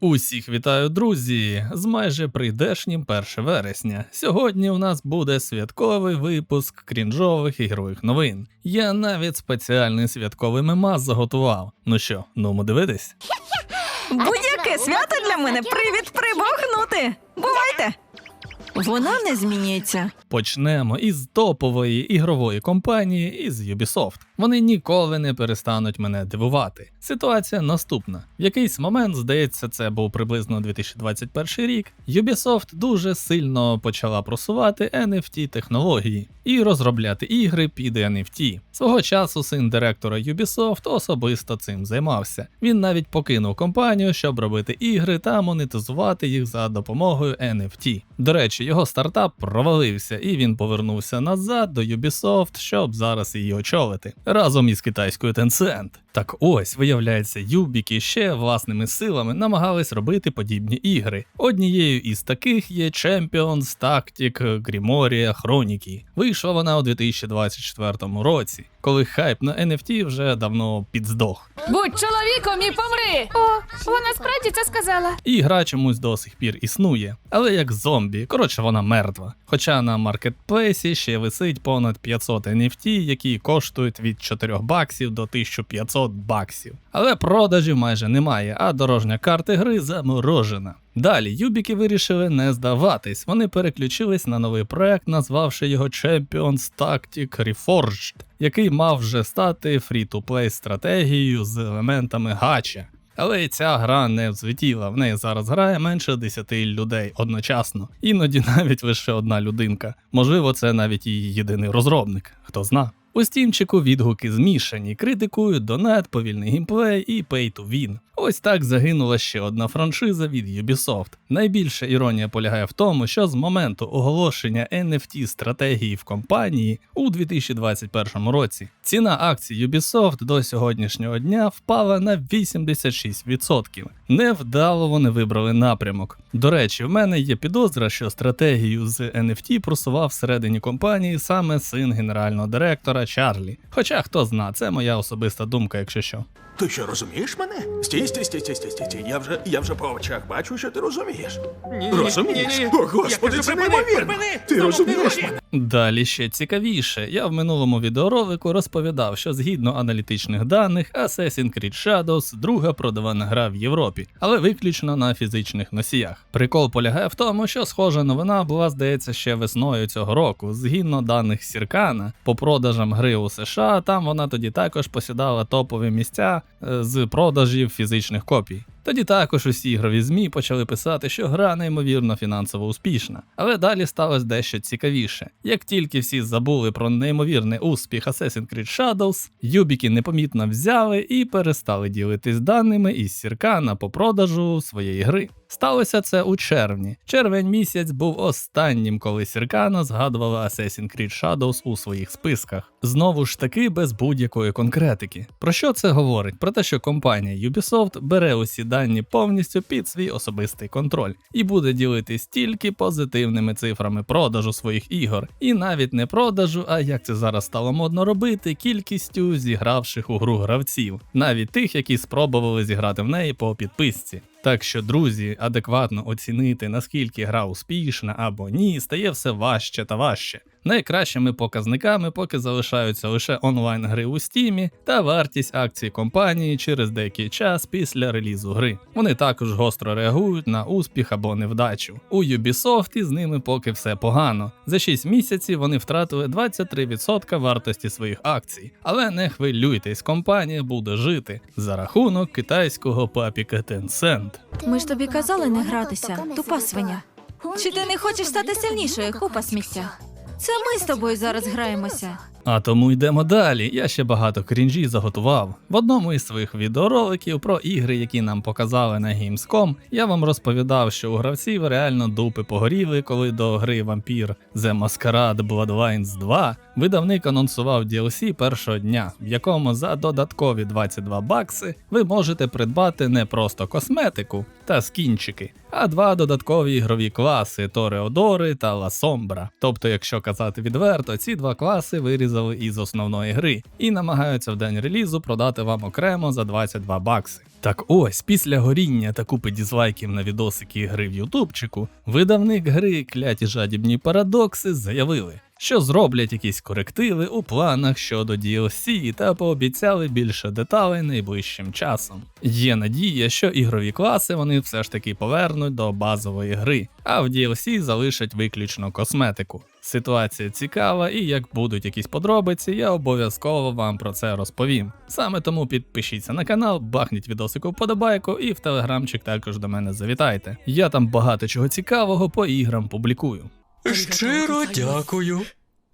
Усіх вітаю, друзі! З майже прийдешнім 1 вересня. Сьогодні у нас буде святковий випуск крінжових ігрових новин. Я навіть спеціальний святковий мемас заготував. Ну що, нумо дивитись? Будь-яке свято для мене привід прибухнути. Бувайте. Вона не змінюється. Почнемо із топової ігрової компанії із Ubisoft. Вони ніколи не перестануть мене дивувати. Ситуація наступна: в якийсь момент, здається, це був приблизно 2021 рік. Ubisoft дуже сильно почала просувати NFT технології і розробляти ігри під NFT. Свого часу син директора Ubisoft особисто цим займався. Він навіть покинув компанію, щоб робити ігри та монетизувати їх за допомогою NFT. До речі, його стартап провалився, і він повернувся назад до Ubisoft, щоб зараз її очолити разом із китайською Tencent. Так ось, виявляється, Юбіки ще власними силами намагались робити подібні ігри. Однією із таких є Champions Tactic Grimoria Chronicle. Вийшла вона у 2024 році, коли хайп на NFT вже давно підздох. Будь чоловіком і помри. О, вона справді це сказала. І гра чомусь до сих пір існує, але як зомбі, коротше, вона мертва. Хоча на маркетплейсі ще висить понад 500 NFT, які коштують від 4 баксів до 1500 баксів. Але продажів майже немає, а дорожня карта гри заморожена. Далі юбіки вирішили не здаватись. Вони переключились на новий проект, назвавши його Champions Tactic Reforged, який мав вже стати фрі-то-плей стратегією з елементами гача. Але і ця гра не взлетіла. В неї зараз грає менше 10 людей одночасно, іноді навіть лише одна людинка. Можливо, це навіть її єдиний розробник, хто зна. У стімчику відгуки змішані, критикують донат, повільний геймплей і pay to win. Ось так загинула ще одна франшиза від Ubisoft. Найбільша іронія полягає в тому, що з моменту оголошення NFT стратегії в компанії у 2021 році ціна акцій Ubisoft до сьогоднішнього дня впала на 86%. Невдало вони вибрали напрямок. До речі, в мене є підозра, що стратегію з NFT просував всередині компанії саме син генерального директора Чарлі. Хоча хто зна, це моя особиста думка, якщо що. Ти що розумієш мене? Стій, стій, стій, стій, стій, стій, стій. Я вже, я вже по очах бачу, що ти розумієш. розумієш? О, господи, це неймовірно. Ти розумієш мене? Далі ще цікавіше. Я в минулому відеоролику розповідав, що згідно аналітичних даних, Assassin's Creed Shadows друга продавана гра в Європі, але виключно на фізичних носіях. Прикол полягає в тому, що схожа новина була, здається, ще весною цього року. Згідно даних Сіркана, по продажам гри у США, там вона тоді також посідала топові місця з продажів фізичних копій. Тоді також усі ігрові ЗМІ почали писати, що гра неймовірно фінансово успішна. Але далі сталося дещо цікавіше. Як тільки всі забули про неймовірний успіх Assassin's Creed Shadows, юбіки непомітно взяли і перестали ділитись даними із Сіркана по продажу своєї гри. Сталося це у червні. Червень місяць був останнім, коли Сіркана згадувала Assassin's Creed Shadows у своїх списках. Знову ж таки, без будь-якої конкретики. Про що це говорить? Про те, що компанія Ubisoft бере усі дані повністю під свій особистий контроль і буде ділитись тільки позитивними цифрами продажу своїх ігор, і навіть не продажу, а як це зараз стало модно робити, кількістю зігравших у гру гравців, навіть тих, які спробували зіграти в неї по підписці. Так що, друзі, адекватно оцінити, наскільки гра успішна або ні, стає все важче та важче. Найкращими показниками поки залишаються лише онлайн гри у стімі та вартість акцій компанії через деякий час після релізу гри. Вони також гостро реагують на успіх або невдачу. У Ubisoft із ними поки все погано. За 6 місяців вони втратили 23% вартості своїх акцій. Але не хвилюйтесь, компанія буде жити за рахунок китайського папіка Tencent. Ми ж тобі казали не гратися, тупа свиня. Чи ти не хочеш стати сильнішою, купа сміття? Це ми з тобою зараз граємося. А тому йдемо далі. Я ще багато крінжі заготував. В одному із своїх відеороликів про ігри, які нам показали на Gamescom, я вам розповідав, що у гравців реально дупи погоріли, коли до гри Vampire The Masquerade Bloodlines 2 видавник анонсував DLC першого дня, в якому за додаткові 22 бакси ви можете придбати не просто косметику та скінчики, а два додаткові ігрові класи Тореодори та Ласомбра. Тобто, якщо казати відверто, ці два класи вирізали із основної гри і намагаються в день релізу продати вам окремо за 22 бакси. Так ось, після горіння та купи дізлайків на відосики гри в Ютубчику, видавник гри Кляті жадібні парадокси заявили, що зроблять якісь корективи у планах щодо DLC та пообіцяли більше деталей найближчим часом. Є надія, що ігрові класи вони все ж таки повернуть до базової гри, а в DLC залишать виключно косметику. Ситуація цікава, і як будуть якісь подробиці, я обов'язково вам про це розповім. Саме тому підпишіться на канал, бахніть відосику вподобайку і в телеграмчик також до мене завітайте. Я там багато чого цікавого по іграм публікую. Щиро дякую.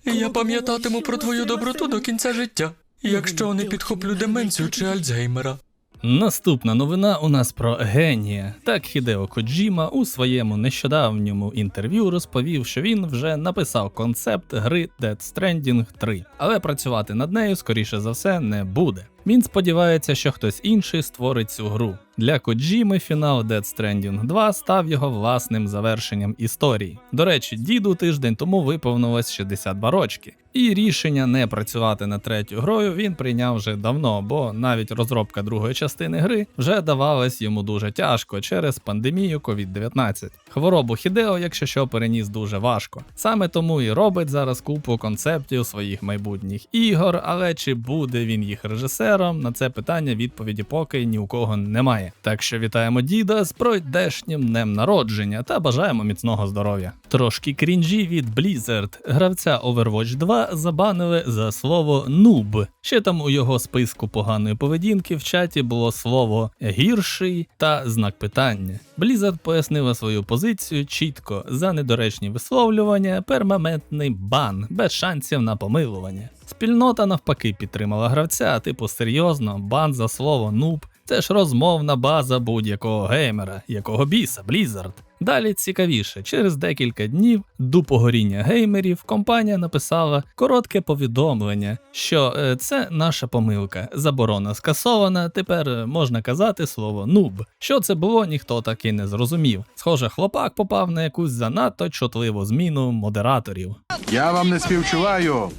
Я пам'ятатиму про твою доброту до кінця життя, якщо не підхоплю деменцію чи Альцгеймера. Наступна новина у нас про генія. Так Хідео Коджіма у своєму нещодавньому інтерв'ю розповів, що він вже написав концепт гри Dead Stranding 3, але працювати над нею, скоріше за все, не буде. Він сподівається, що хтось інший створить цю гру. Для Коджіми фінал Dead Stranding 2 став його власним завершенням історії. До речі, діду тиждень тому виповнилось 62 рочки. І рішення не працювати над третьою грою він прийняв вже давно, бо навіть розробка другої частини гри вже давалась йому дуже тяжко через пандемію COVID-19. Хворобу Хідео, якщо що, переніс дуже важко. Саме тому і робить зараз купу концептів своїх майбутніх ігор, але чи буде він їх режисером, на це питання відповіді поки ні у кого немає. Так що вітаємо діда з пройдешнім днем народження та бажаємо міцного здоров'я. Трошки крінжі від Blizzard. Гравця Overwatch 2 забанили за слово нуб. Ще там у його списку поганої поведінки в чаті було слово гірший та знак питання. Blizzard пояснила свою позицію чітко за недоречні висловлювання, перманентний бан без шансів на помилування. Спільнота навпаки підтримала гравця, типу серйозно, бан за слово нуб. Це ж розмовна база будь-якого геймера, якого біса, Blizzard. Далі цікавіше, через декілька днів до погоріння геймерів компанія написала коротке повідомлення, що е, це наша помилка, заборона скасована. Тепер е, можна казати слово нуб. Що це було, ніхто так і не зрозумів. Схоже, хлопак попав на якусь занадто чутливу зміну модераторів. Я вам не співчуваю.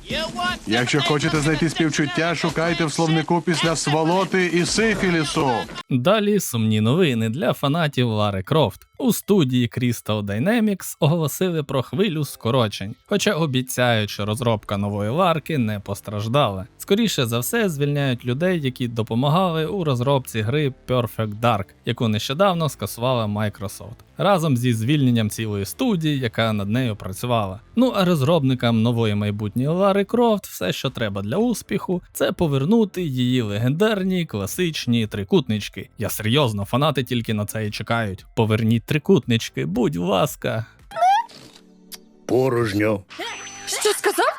Якщо хочете знайти співчуття, шукайте в словнику після сволоти і сифілісу. Далі сумні новини для фанатів Лари Крофт. У студії Crystal Dynamics оголосили про хвилю скорочень, хоча обіцяють, що розробка нової ларки не постраждала. Скоріше за все, звільняють людей, які допомагали у розробці гри Perfect Dark, яку нещодавно скасувала Microsoft. Разом зі звільненням цілої студії, яка над нею працювала. Ну а розробникам нової майбутньої Лари Крофт все, що треба для успіху, це повернути її легендарні класичні трикутнички. Я серйозно, фанати тільки на це і чекають. Поверніть трикутнички, будь ласка. Порожньо. Що сказав?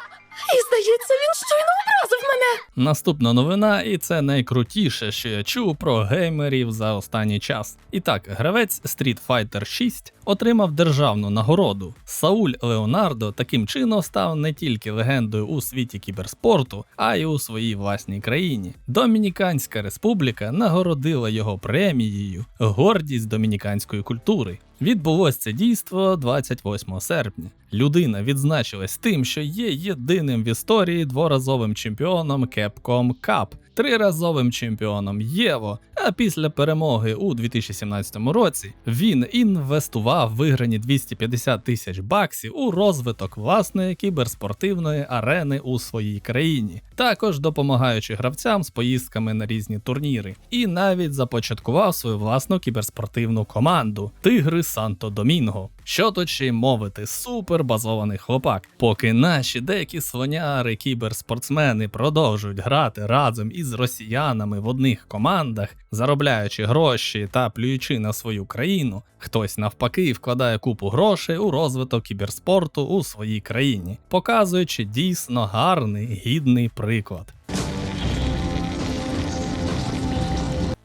І здається, він щойно образив мене. Наступна новина, і це найкрутіше, що я чув про геймерів за останній час. І так, гравець Street Fighter 6 отримав державну нагороду. Сауль Леонардо таким чином став не тільки легендою у світі кіберспорту, а й у своїй власній країні. Домініканська республіка нагородила його премією Гордість домініканської культури. Відбулось це дійство 28 серпня. Людина відзначилась тим, що є єдиним в історії дворазовим чемпіоном Capcom Cup, триразовим чемпіоном Єво. А після перемоги у 2017 році він інвестував виграні 250 тисяч баксів у розвиток власної кіберспортивної арени у своїй країні, також допомагаючи гравцям з поїздками на різні турніри, і навіть започаткував свою власну кіберспортивну команду Тигри Санто Домінго. Що тут ще й мовити, супер базований хлопак. Поки наші деякі слоняри, кіберспортсмени продовжують грати разом із росіянами в одних командах, заробляючи гроші та плюючи на свою країну, хтось навпаки вкладає купу грошей у розвиток кіберспорту у своїй країні, показуючи дійсно гарний гідний приклад.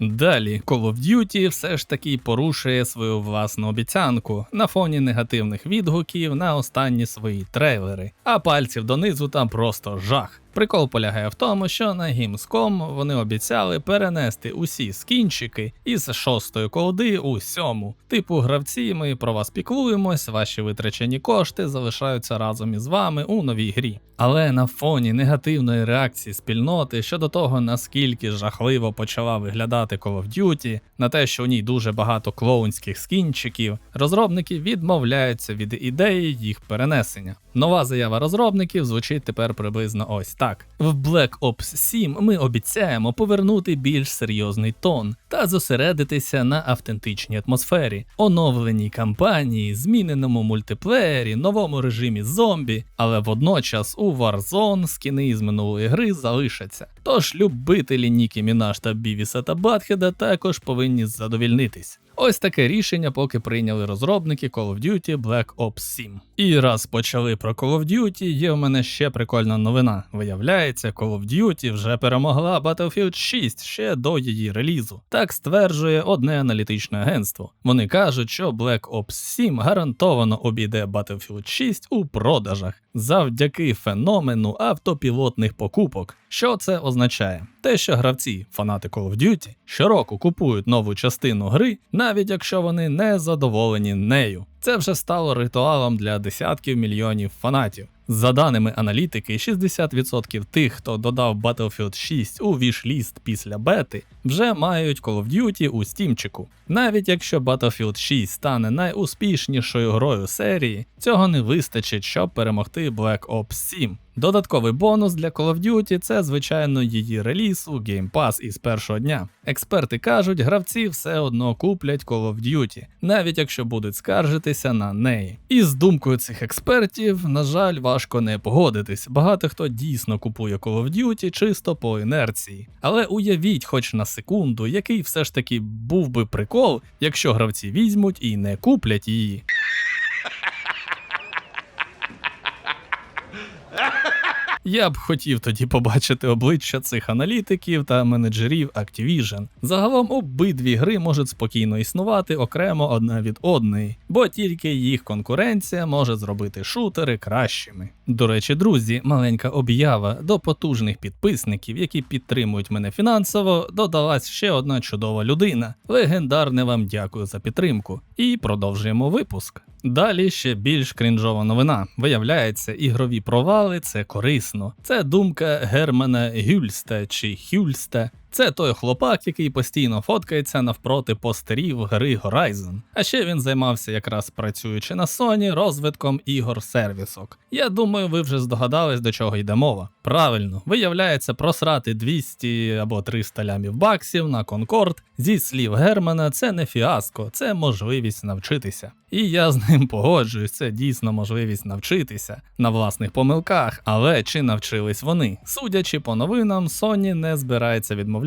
Далі Call of Duty все ж таки порушує свою власну обіцянку на фоні негативних відгуків на останні свої трейлери, а пальців донизу там просто жах. Прикол полягає в тому, що на Gamescom вони обіцяли перенести усі скінчики із шостої колди у сьому. Типу, гравці, ми про вас піклуємось, ваші витрачені кошти залишаються разом із вами у новій грі. Але на фоні негативної реакції спільноти щодо того, наскільки жахливо почала виглядати Call of Duty, на те, що у ній дуже багато клоунських скінчиків, розробники відмовляються від ідеї їх перенесення. Нова заява розробників звучить тепер приблизно ось так: в Black Ops 7 ми обіцяємо повернути більш серйозний тон та зосередитися на автентичній атмосфері, оновленій кампанії, зміненому мультиплеєрі, новому режимі зомбі, але водночас у Warzone скіни із минулої гри залишаться. Тож любителі Нікі Мінаш та Бівіса та Батхеда також повинні задовільнитись. Ось таке рішення поки прийняли розробники Call of Duty Black Ops 7. І раз почали про Call of Duty, є в мене ще прикольна новина. Виявляється, Call of Duty вже перемогла Battlefield 6 ще до її релізу. Так стверджує одне аналітичне агентство. Вони кажуть, що Black Ops 7 гарантовано обійде Battlefield 6 у продажах завдяки феномену автопілотних покупок. Що це означає? Те, що гравці, фанати Call of Duty, щороку купують нову частину гри, навіть якщо вони не задоволені нею. Це вже стало ритуалом для десятків мільйонів фанатів. За даними аналітики, 60% тих, хто додав Battlefield 6 у вішліст після бети, вже мають Call of Duty у стімчику. Навіть якщо Battlefield 6 стане найуспішнішою грою серії, цього не вистачить, щоб перемогти Black Ops 7. Додатковий бонус для Call of Duty це, звичайно, її реліз у Game Pass із першого дня. Експерти кажуть, гравці все одно куплять Call of Duty, навіть якщо будуть скаржитися на неї. І з думкою цих експертів, на жаль, важко не погодитись. Багато хто дійсно купує Call of Duty чисто по інерції. Але уявіть, хоч на секунду, який все ж таки був би прикол, якщо гравці візьмуть і не куплять її. Я б хотів тоді побачити обличчя цих аналітиків та менеджерів Activision. Загалом обидві гри можуть спокійно існувати окремо одна від одної, бо тільки їх конкуренція може зробити шутери кращими. До речі, друзі, маленька об'ява до потужних підписників, які підтримують мене фінансово, додалась ще одна чудова людина. Легендарне вам дякую за підтримку. І продовжуємо випуск. Далі ще більш крінжова новина. Виявляється, ігрові провали це корисно. Це думка Германа Гюльста чи Хюльста. Це той хлопак, який постійно фоткається навпроти постерів гри Horizon. А ще він займався якраз працюючи на Sony розвитком ігор сервісок. Я думаю, ви вже здогадались, до чого йде мова. Правильно, виявляється, просрати 200 або 300 лямів баксів на Конкорд зі слів Германа, це не фіаско, це можливість навчитися. І я з ним погоджуюсь, це дійсно можливість навчитися на власних помилках, але чи навчились вони? Судячи по новинам, Sony не збирається відмовлятися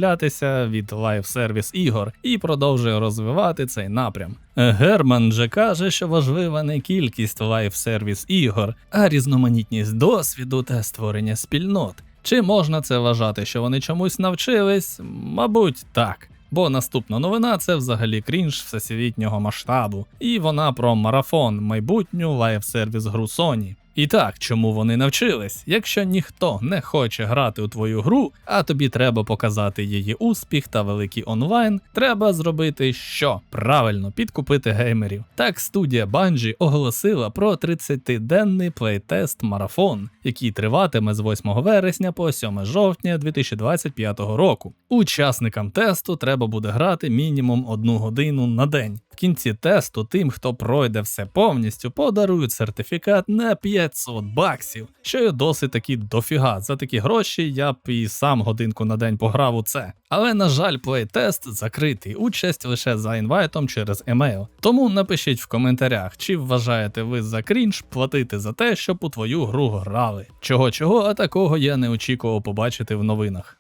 від лайв-сервіс ігор і продовжує розвивати цей напрям. Герман же каже, що важлива не кількість лайв-сервіс ігор, а різноманітність досвіду та створення спільнот. Чи можна це вважати, що вони чомусь навчились? Мабуть, так. Бо наступна новина це взагалі крінж всесвітнього масштабу, і вона про марафон, майбутню лайв-сервіс гру Sony. І так, чому вони навчились? Якщо ніхто не хоче грати у твою гру, а тобі треба показати її успіх та великий онлайн, треба зробити що? Правильно, підкупити геймерів. Так студія Bungie оголосила про 30-денний плейтест марафон, який триватиме з 8 вересня по 7 жовтня 2025 року. Учасникам тесту треба буде грати мінімум одну годину на день. В кінці тесту тим, хто пройде все повністю, подарують сертифікат на 500 баксів, що є досить таки дофіга. За такі гроші я б і сам годинку на день пограв у це. Але на жаль, плейтест закритий, участь лише за інвайтом через емейл. Тому напишіть в коментарях, чи вважаєте ви за крінж платити за те, щоб у твою гру грали. Чого чого, а такого я не очікував побачити в новинах.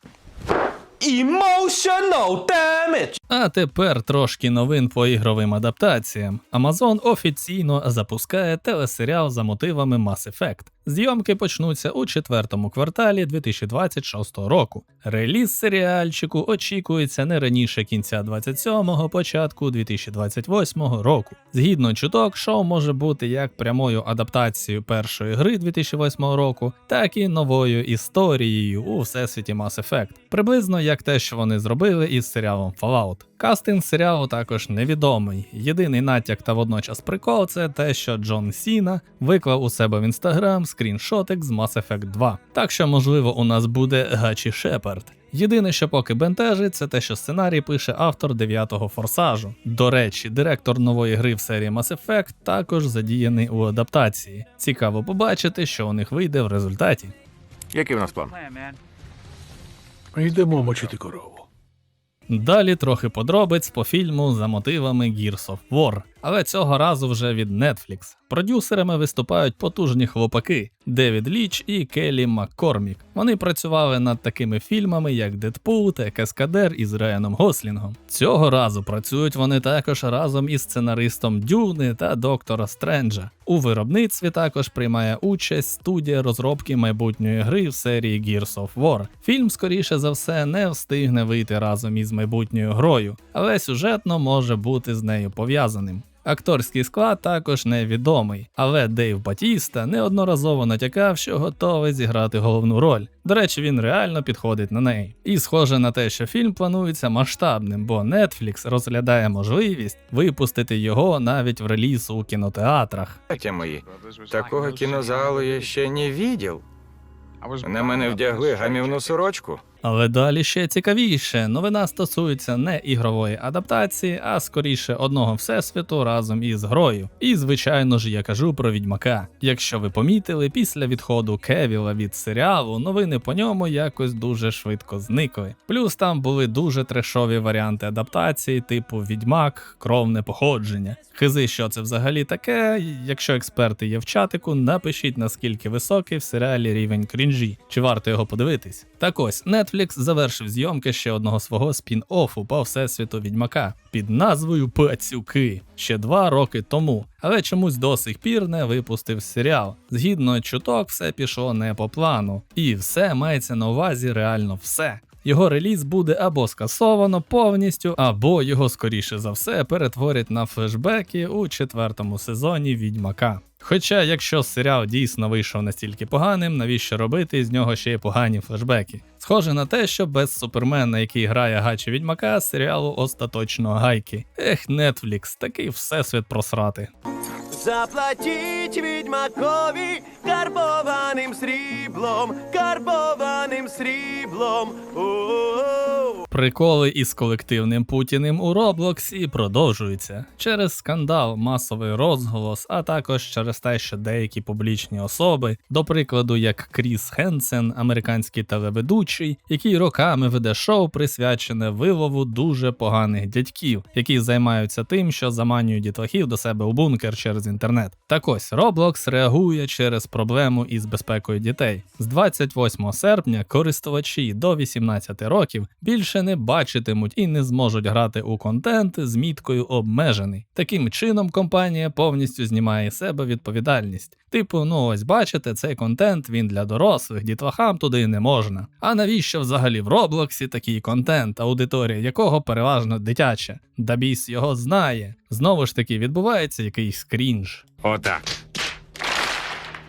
Emotional damage. А тепер трошки новин по ігровим адаптаціям. Amazon офіційно запускає телесеріал за мотивами Mass Effect. Зйомки почнуться у четвертому кварталі 2026 року. Реліз серіальчику очікується не раніше кінця 27-го, початку 2028 року. Згідно чуток, шоу може бути як прямою адаптацією першої гри 2008 року, так і новою історією у всесвіті Mass Effect. Приблизно як те, що вони зробили із серіалом Fallout. Кастинг серіалу також невідомий. Єдиний натяк та водночас прикол це те, що Джон Сіна виклав у себе в інстаграм скріншотик з Mass Effect 2. Так що, можливо, у нас буде Гачі Шепард. Єдине, що поки бентежить, це те, що сценарій пише автор дев'ятого форсажу. До речі, директор нової гри в серії Mass Effect також задіяний у адаптації. Цікаво побачити, що у них вийде в результаті. Який в нас план? Йдемо мочити корову. Далі трохи подробиць по фільму за мотивами Gears of War, але цього разу вже від Netflix. Продюсерами виступають потужні хлопаки Девід Ліч і Келлі Маккормік. Вони працювали над такими фільмами, як Дедпул та Каскадер із Райаном Гослінгом. Цього разу працюють вони також разом із сценаристом Дюни та Доктора Стренджа. У виробництві також приймає участь студія розробки майбутньої гри в серії Gears of War. Фільм, скоріше за все, не встигне вийти разом із майбутньою грою, але сюжетно може бути з нею пов'язаним. Акторський склад також невідомий, але Дейв Батіста неодноразово натякав, що готовий зіграти головну роль. До речі, він реально підходить на неї. І схоже на те, що фільм планується масштабним, бо Netflix розглядає можливість випустити його навіть в реліз у кінотеатрах. Мої, такого кінозалу я ще не відділ. На мене вдягли гамівну сорочку. Але далі ще цікавіше. Новина стосується не ігрової адаптації, а скоріше одного всесвіту разом із грою. І звичайно ж я кажу про відьмака. Якщо ви помітили, після відходу Кевіла від серіалу новини по ньому якось дуже швидко зникли. Плюс там були дуже трешові варіанти адаптації, типу відьмак, кровне походження. Хизи, що це взагалі таке. Якщо експерти є в чатику, напишіть наскільки високий в серіалі рівень крінжі, чи варто його подивитись. Так ось Netflix завершив зйомки ще одного свого спін-оффу по всесвіту відьмака під назвою Пацюки ще два роки тому, але чомусь до сих пір не випустив серіал. Згідно чуток, все пішло не по плану, і все мається на увазі реально все. Його реліз буде або скасовано повністю, або його скоріше за все перетворять на флешбеки у четвертому сезоні Відьмака. Хоча, якщо серіал дійсно вийшов настільки поганим, навіщо робити з нього ще й погані флешбеки? Схоже на те, що без супермена, який грає гачі відьмака, серіалу остаточно гайки. Ех, Netflix, такий всесвіт просрати. Заплатіть відьмакові карбованим сріблом, карбованим сріблом. О-о-о. Приколи із колективним Путіним у Роблоксі продовжуються через скандал, масовий розголос, а також через те, що деякі публічні особи, до прикладу, як Кріс Хенсен, американський телеведучий, який роками веде шоу, присвячене вилову дуже поганих дядьків, які займаються тим, що заманюють дітлахів до себе у бункер через інтернет. Так ось Roblox реагує через проблему із безпекою дітей. З 28 серпня користувачі до 18 років більше не бачитимуть і не зможуть грати у контент з міткою обмежений. Таким чином, компанія повністю знімає з себе відповідальність. Типу, ну ось бачите, цей контент він для дорослих, дітлахам туди не можна. А навіщо взагалі в Роблоксі такий контент, аудиторія якого переважно дитяча? Дабіс його знає. Знову ж таки відбувається якийсь крінж. Отак.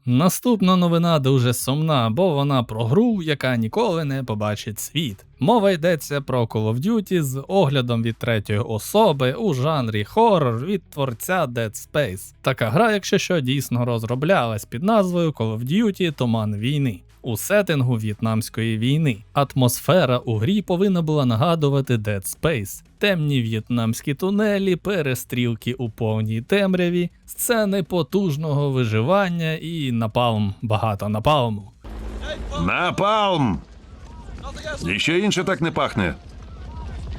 Наступна новина дуже сумна, бо вона про гру, яка ніколи не побачить світ. Мова йдеться про Call of Duty з оглядом від третьої особи у жанрі хоррор від творця Dead Space. Така гра, якщо що, дійсно розроблялась під назвою Call of Duty Туман війни. У сеттингу В'єтнамської війни атмосфера у грі повинна була нагадувати Dead Space. Темні в'єтнамські тунелі, перестрілки у повній темряві, сцени потужного виживання і напалм, багато напалму. Напалм! Ніщо інше так не пахне.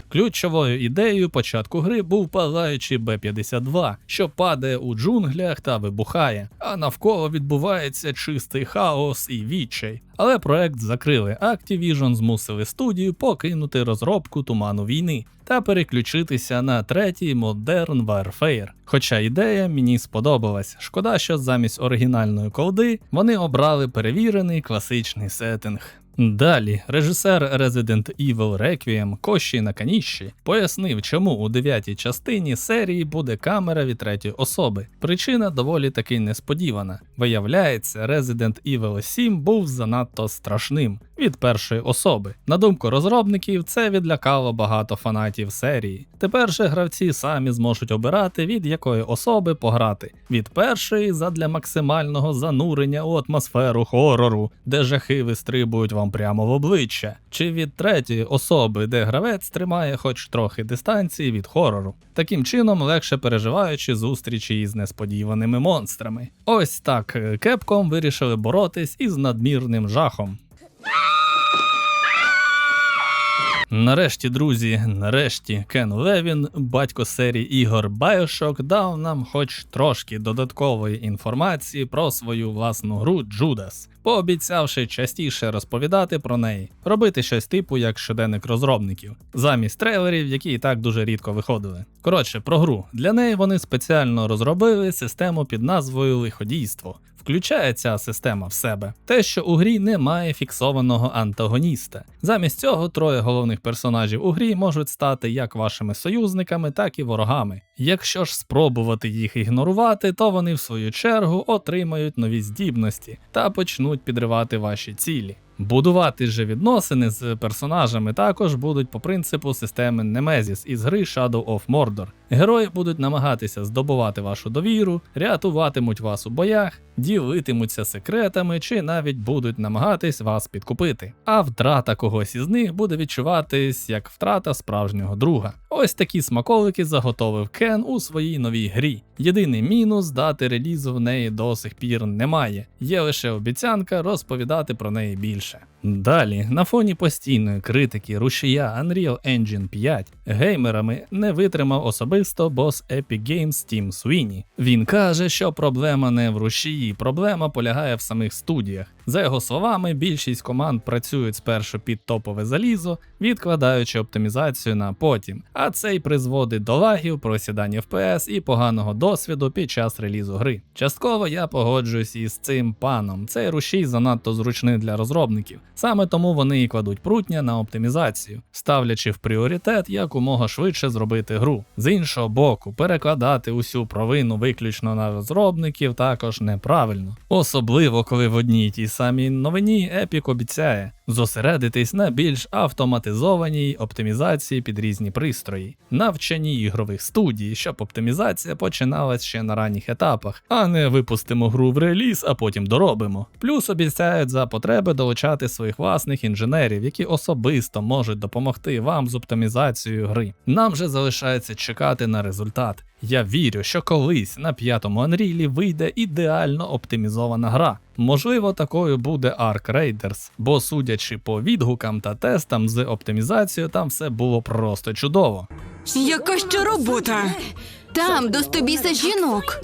Ключовою ідеєю початку гри був палаючий Б-52, що падає у джунглях та вибухає, а навколо відбувається чистий хаос і відчай. Але проект закрили. Activision змусили студію покинути розробку туману війни та переключитися на третій Modern Warfare. Хоча ідея мені сподобалась. Шкода, що замість оригінальної колди вони обрали перевірений класичний сеттинг. Далі режисер Resident Evil Requiem Коші Наканіші пояснив, чому у дев'ятій частині серії буде камера від третьої особи. Причина доволі таки несподівана. Виявляється, Resident Evil 7 був занадто страшним від першої особи. На думку розробників, це відлякало багато фанатів серії. Тепер же гравці самі зможуть обирати, від якої особи пограти. Від першої задля максимального занурення у атмосферу хорору, де жахи вистрибують вам прямо в обличчя, чи від третьої особи, де гравець тримає хоч трохи дистанції від хорору. Таким чином легше переживаючи зустрічі із несподіваними монстрами. Ось так Кепком вирішили боротись із надмірним жахом. Нарешті, друзі, нарешті Кен Левін, батько серії ігор Bioshock, дав нам хоч трошки додаткової інформації про свою власну гру Judas, пообіцявши частіше розповідати про неї, робити щось типу як щоденник розробників, замість трейлерів, які і так дуже рідко виходили. Коротше, про гру для неї вони спеціально розробили систему під назвою Лиходійство. Включає ця система в себе те, що у грі немає фіксованого антагоніста. Замість цього троє головних персонажів у грі можуть стати як вашими союзниками, так і ворогами. Якщо ж спробувати їх ігнорувати, то вони в свою чергу отримають нові здібності та почнуть підривати ваші цілі. Будувати же відносини з персонажами також будуть по принципу системи Nemesis із гри Shadow of Mordor. Герої будуть намагатися здобувати вашу довіру, рятуватимуть вас у боях, ділитимуться секретами чи навіть будуть намагатись вас підкупити. А втрата когось із них буде відчуватись як втрата справжнього друга. Ось такі смаколики заготовив Кен у своїй новій грі. Єдиний мінус дати релізу в неї до сих пір немає. Є лише обіцянка розповідати про неї більше. słyszę. Далі, на фоні постійної критики рушія Unreal Engine 5 геймерами не витримав особисто бос Epic Games Тім Свіні. Він каже, що проблема не в рушії, проблема полягає в самих студіях. За його словами, більшість команд працюють спершу під топове залізо, відкладаючи оптимізацію на потім, а це й призводить до лагів, просідання FPS і поганого досвіду під час релізу гри. Частково я погоджуюсь із цим паном. Цей рушій занадто зручний для розробників. Саме тому вони і кладуть прутня на оптимізацію, ставлячи в пріоритет якомога швидше зробити гру. З іншого боку, перекладати усю провину виключно на розробників також неправильно, особливо коли в одній тій самій новині Epic обіцяє зосередитись на більш автоматизованій оптимізації під різні пристрої, навчанні ігрових студій, щоб оптимізація починалась ще на ранніх етапах, а не випустимо гру в реліз, а потім доробимо. Плюс обіцяють за потреби долучати своїх власних інженерів, які особисто можуть допомогти вам з оптимізацією гри. Нам же залишається чекати на результат. Я вірю, що колись на п'ятому Unreal вийде ідеально оптимізована гра. Можливо, такою буде Ark Raiders, бо судячи по відгукам та тестам з оптимізацією, там все було просто чудово. Яка ще робота? Там до жінок.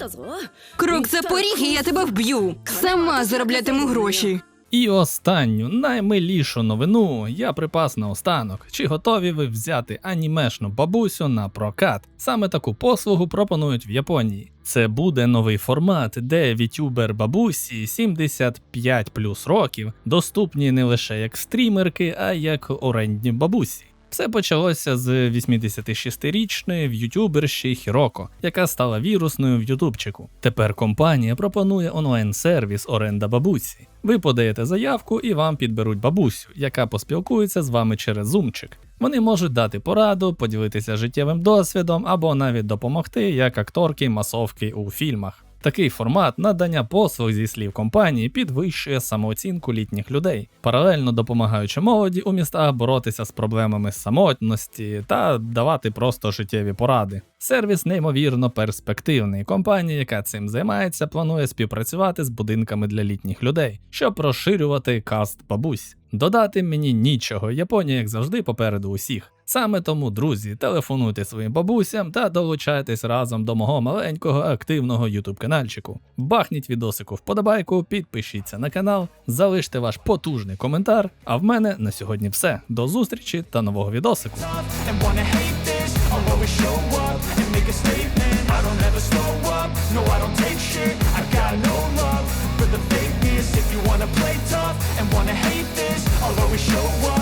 Крок за поріг, і я тебе вб'ю. Сама зароблятиму гроші. І останню наймилішу новину я припас на останок. Чи готові ви взяти анімешну бабусю на прокат? Саме таку послугу пропонують в Японії. Це буде новий формат, де вітюбер бабусі 75 плюс років доступні не лише як стрімерки, а як орендні бабусі. Все почалося з 86-річної в'ютюберші Хіроко, яка стала вірусною в Ютубчику. Тепер компанія пропонує онлайн-сервіс оренда бабусі. Ви подаєте заявку і вам підберуть бабусю, яка поспілкується з вами через зумчик. Вони можуть дати пораду, поділитися життєвим досвідом або навіть допомогти як акторки масовки у фільмах. Такий формат надання послуг зі слів компанії підвищує самооцінку літніх людей, паралельно допомагаючи молоді у містах боротися з проблемами самотності та давати просто життєві поради. Сервіс неймовірно перспективний. Компанія, яка цим займається, планує співпрацювати з будинками для літніх людей, щоб розширювати каст бабусь. Додати мені нічого. Японія, як завжди, попереду усіх. Саме тому, друзі, телефонуйте своїм бабусям та долучайтесь разом до мого маленького активного ютуб каналчику. Бахніть відосику вподобайку, підпишіться на канал, залиште ваш потужний коментар. А в мене на сьогодні все. До зустрічі та нового відосику. If you wanna play tough and wanna hate this, I'll always show up